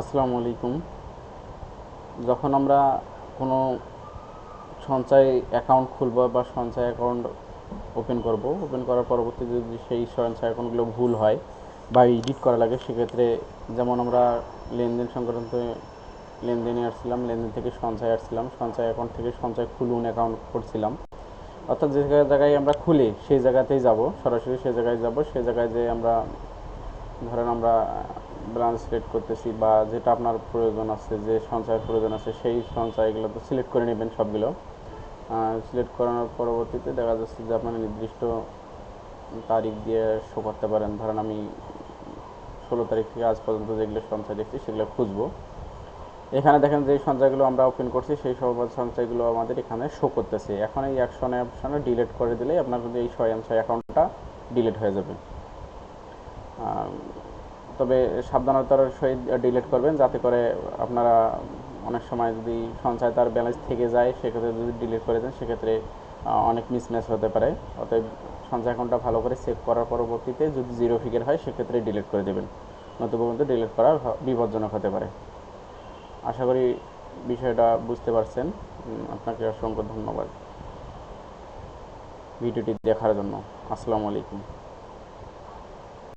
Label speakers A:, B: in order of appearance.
A: আসসালামু আলাইকুম। যখন আমরা কোনো সঞ্চয় অ্যাকাউন্ট খুলব বা সঞ্চয় অ্যাকাউন্ট ওপেন করব ওপেন করার পরবর্তীতে যদি সেই সঞ্চয় অ্যাকাউন্টগুলো ভুল হয় বা এডিট করা লাগে, সেক্ষেত্রে যেমন আমরা লেনদেন সংক্রান্ত লেনদেনে আসছিলাম, লেনদেন থেকে সঞ্চয় আসছিলাম, সঞ্চয় অ্যাকাউন্ট থেকে সঞ্চয় খুলুন অ্যাকাউন্ট করছিলাম। অর্থাৎ যে জায়গায় আমরা খুলি সেই জায়গাতেই যাব, সরাসরি সেই জায়গায় যাব, সেই জায়গায় যে আমরা ধরেন আমরা ব্রাঞ্চ সিলেক্ট করতেছি বা যেটা আপনার প্রয়োজন আছে, যে সঞ্চয়ের প্রয়োজন আছে, সেই সঞ্চয়গুলো তো সিলেক্ট করে নেবেন সবগুলো। সিলেক্ট করানোর পরবর্তীতে দেখা যাচ্ছে যে আপনার নির্দিষ্ট তারিখ দিয়ে শো করতে পারেন। ধরেন আমি ষোলো তারিখ থেকে আজ পর্যন্ত যেগুলো সঞ্চয় দেখছি, সেগুলো খুঁজবো। এখানে দেখেন যে সঞ্চয়গুলো আমরা ওপেন করছি, সেই সব সঞ্চয়গুলো আমাদের এখানে শো করতেছে। এখন এই অ্যাকশনে অপশনে ডিলিট করে দিলেই আপনার কিন্তু এই সঞ্চয় অ্যাকাউন্টটা ডিলিট হয়ে যাবে। তবে সাবধানতার সহিত ডিলিট করবেন, যাতে করে আপনারা অনেক সময় যদি সঞ্চয় তার ব্যালেন্স থেকে যায়, সেক্ষেত্রে যদি ডিলিট করে দেন, সেক্ষেত্রে অনেক মিসম্যাচ হতে পারে। অতএব সঞ্চয় অ্যাকাউন্টটা ভালো করে চেক করার পরবর্তীতে যদি জিরো ফিগার হয়, সেক্ষেত্রে ডিলিট করে দেবেন। নতুবা কিন্তু ডিলিট করা বিপজ্জনক হতে পারে। আশা করি বিষয়টা বুঝতে পারছেন। আপনাকে অসংখ্য ধন্যবাদ। ভিডিওটি দেখার জন্য। আসসালামু আলাইকুম।